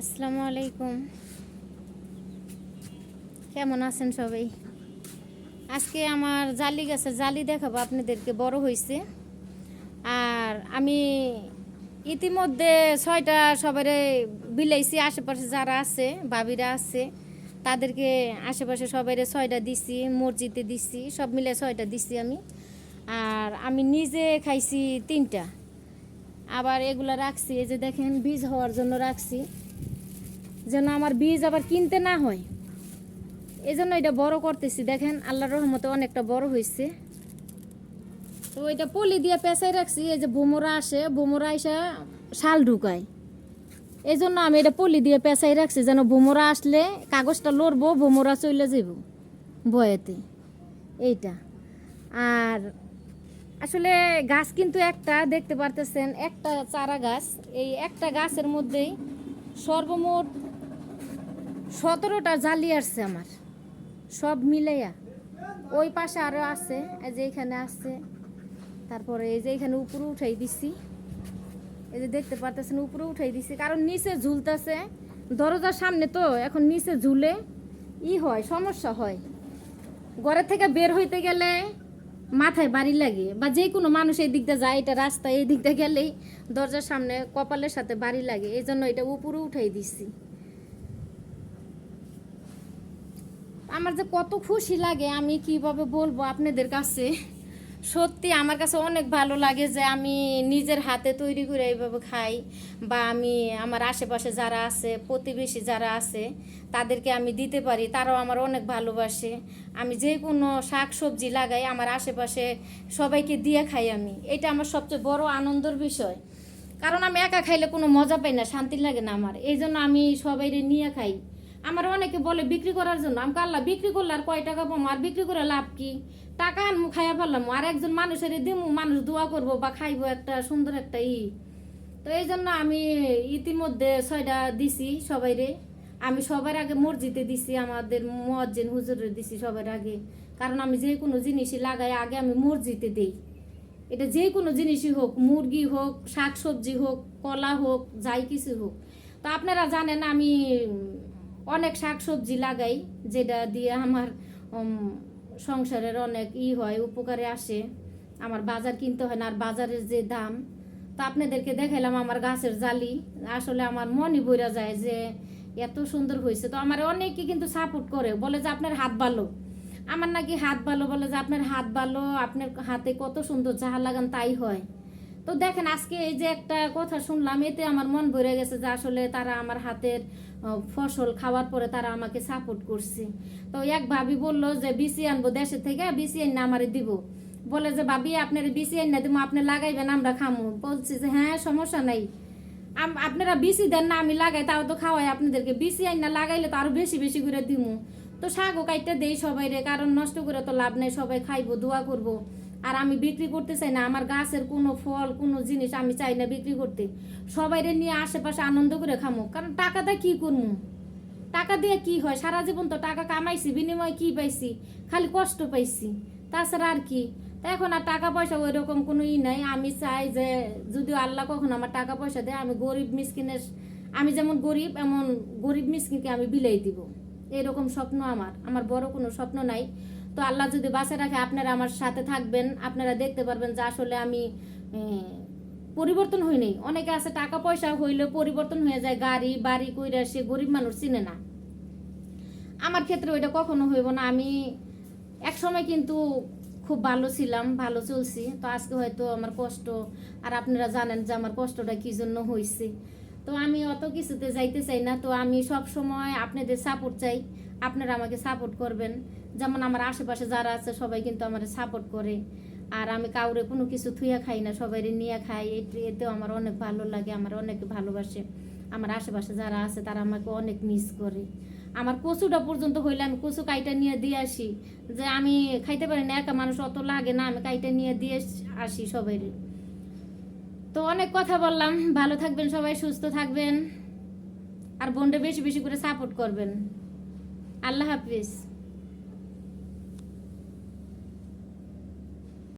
আসসালামু আলাইকুম। কেমন আছেন সবাই? আজকে আমার জালি গাছের জালি দেখাবো, আপনাদেরকে বড় হয়েছে আর আমি ইতিমধ্যে ছয়টা সবারে বিলাইছি, আশেপাশে যারা আছে ভাবিরা আছে, তাদেরকে আশেপাশে সবাইরে ছয়টা দিছি, মসজিদে দিছি, সব মিলে ছয়টা দিছি আমি। আর আমি নিজে খাইছি তিনটা। আবার এগুলা রাখছি, এই যে দেখেন, বীজ হওয়ার জন্য রাখছি। যেন আমার বীজ আবার কিনতে না হয়। এই জন্য এটা বড় করতেছি। দেখেন, আল্লাহর রহমতে অনেকটা বড় হয়েছে তো এটা পলি দিয়ে পেঁচাই রাখছি। এই যে বোমরা আসে বোমরা এসে শাল ঢুকায়। এই জন্য আমি এটা পলি দিয়ে পেঁচাই রাখছি, যেন বোমরা আসলে কাগজটা লড়বো বোমরা চলে যাব বয়েতে। এইটা। আর আসলে গাছ কিন্তু একটা, দেখতে পারতেছেন, একটা চারা গাছ। এই একটা গাছের মধ্যেই সর্বমোট সতেরোটা জালি আসছে আমার। সব মিলাইয়া। ওই পাশে আরও আছে, এই যে এখানে আছে। তারপরে এই যে এখানে উপরে উঠাই দিছি। এই যে দেখতে পারতেছেন, উপরে উঠাই দিছি। কারণ নিচে ঝুলতেছে। দরজার সামনে তো এখন নিচে ঝুলে ই হয়, সমস্যা হয়। ঘরের থেকে বের হইতে গেলে মাথায় বাড়ি লাগে বা যে কোনো মানুষ এই দিকটা যায়, এটা রাস্তা এই দিকটা গেলেই দরজার সামনে কপালের সাথে বাড়ি লাগে। এই জন্য এটা উপরে উঠাই দিছি। আমার যে কত খুশি লাগে, আমি কীভাবে বলব আপনাদের কাছে? সত্যি আমার কাছে অনেক ভালো লাগে যে আমি নিজের হাতে তৈরি করে এইভাবে খাই বা আমি আমার আশেপাশে যারা আছে, প্রতিবেশী যারা আছে, তাদেরকে আমি দিতে পারি, তারাও আমার অনেক ভালোবাসে। আমি যে কোনো শাক সবজি লাগাই, আমার আশেপাশে সবাইকে দিয়ে খাই আমি। এটা আমার সবচেয়ে বড় আনন্দের বিষয়। কারণ আমি একা খাইলে কোনো মজা পাই না, শান্তি লাগে না আমার। এই জন্য আমি সবাইরে নিয়ে খাই। আমার অনেকে বলে বিক্রি করার জন্য। আমি কাল্লা, বিক্রি করলে আর কয় টাকা পাবো? আর বিক্রি করে লাভ কি? টাকা আনমু, খাইয়া ফেললাম। আর একজন মানুষের দিমু, মানুষ দোয়া করব বা খাইবো একটা সুন্দর একটা ই। তো এই জন্য আমি ইতিমধ্যে ছয়টা দিছি সবাইরে। আমি সবার আগে মসজিদে দিছি, আমাদের মজ্জিন হুজুরে দিছি সবার আগে। কারণ আমি যে কোনো জিনিসই লাগাই, আগে আমি মসজিদে দিই। এটা যে কোনো জিনিসই হোক, মুরগি হোক শাক সবজি হোক, কলা হোক, যাই কিছু হোক। তো আপনারা জানেন আমি অনেক শাক সবজি লাগাই, যেটা দিয়ে আমার সংসারের অনেক ই হয়, উপকারে আসে। আমার বাজার কিনতে হয় না, আর বাজারের যে দাম, তো আপনাদেরকে দেখাইলাম আমার গাছের জালি। আসলে আমার মনই বইরা যায় যে এত সুন্দর হয়েছে তো আমার অনেকে কিন্তু সাপোর্ট করে, বলে যে আপনার হাত ভালো। আমার নাকি হাত ভালো, বলে যে আপনার হাত ভালো, আপনার হাতে কত সুন্দর যাহা লাগান তাই হয়। তো দেখেন, আজকে এই যে একটা কথা শুনলাম, এতে আমার মন ভরে গেছে যে আসলে তারা আমার হাতের ফসল খাওয়ার পরে তারা আমাকে সাপোর্ট করছে। তো এক ভাবি বলল যে, বিসি আনব দেশের থেকে, বিসি আইন আমারে দিব। বলে যে, ভাবি, আপনার বিসি আইন না দিব আপনি লাগাইবেন, আমরা খামু। বলছি যে হ্যাঁ সমস্যা নাই। আপনারা বিসি দেন না, আমি লাগাই, তাও তো খাওয়াই আপনাদেরকে। বিসি আইন লাগাইলে তো আরও বেশি বেশি করে দিমু। তো শাকও কাইটে দেই সবাই রে কারণ নষ্ট করে তো লাভ নেই, সবাই খাইবো, দোয়া করব। আর আমি বিক্রি করতে চাই না, আমার গাছের কোনো ফল, কোনো জিনিস আমি চাই না বিক্রি করতে। সবাইরে নিয়ে আশেপাশে আনন্দ করে খামো। কারণ টাকাটা কি করব টাকা দিয়ে কি হয়? সারা জীবন তো টাকা কামাইছি, বিনিময়ে কি পাইছি? খালি কষ্ট পাইছি। তাছাড়া আর কি? তা এখন আর টাকা পয়সা ওই রকম কোনো ই নাই। আমি চাই যে, যদিও আল্লাহ কখনো আমার টাকা পয়সা দেয়, আমি গরিব মিসকিনের, আমি যেমন গরিব, এমন গরিব মিসকিনকে আমি বিলাই দিব। এরকম স্বপ্ন আমার। আমার বড় কোনো স্বপ্ন নাই। তো আল্লাহ যদি বাঁচে রাখে, আপনারা আমার সাথে থাকবেন। আপনারা দেখতে পারবেন যে আসলে আমি পরিবর্তন হই নাই। অনেকে আছে টাকা পয়সা হইলে পরিবর্তন হয়ে যায়। গাড়ি, বাড়ি কইরা সে গরিব মানুষ চিনে না। আমার ক্ষেত্রে ওইটা কখনো হইব না। আমি এক সময় কিন্তু খুব ভালো ছিলাম, ভালো চলছি। তো আজকে হয়তো আমার কষ্ট, আর আপনারা জানেন যে আমার কষ্টটা কি জন্য হয়েছে তো আমি অত কিছুতে যাইতে চাই না। তো আমি সব সময় আপনাদের সাপোর্ট চাই। আপনারা আমাকে সাপোর্ট করবেন। যেমন আমার আশেপাশে যারা আছে, সবাই কিন্তু আমার সাপোর্ট করে। আর আমি কাউরে কোনো কিছু থুইয়া খাই না সবাই নিয়ে খাই। এতে- এতেও আমার অনেক ভালো লাগে, আমার অনেক ভালোবাসে। আমার আশেপাশে যারা আছে, তারা আমাকে অনেক মিস করে। আমার কচুটা পর্যন্ত হইলে আমি কচু কাইটা নিয়ে দিয়ে আসি। যে আমি খাইতে পারি না, একা মানুষ অত লাগে না, আমি কাইটা নিয়ে দিয়ে আসি সবাই তো অনেক কথা বললাম। ভালো থাকবেন সবাই, সুস্থ থাকবেন। আর বোনটা বেশি বেশি করে সাপোর্ট করবেন। আল্লাহ হাফিজ।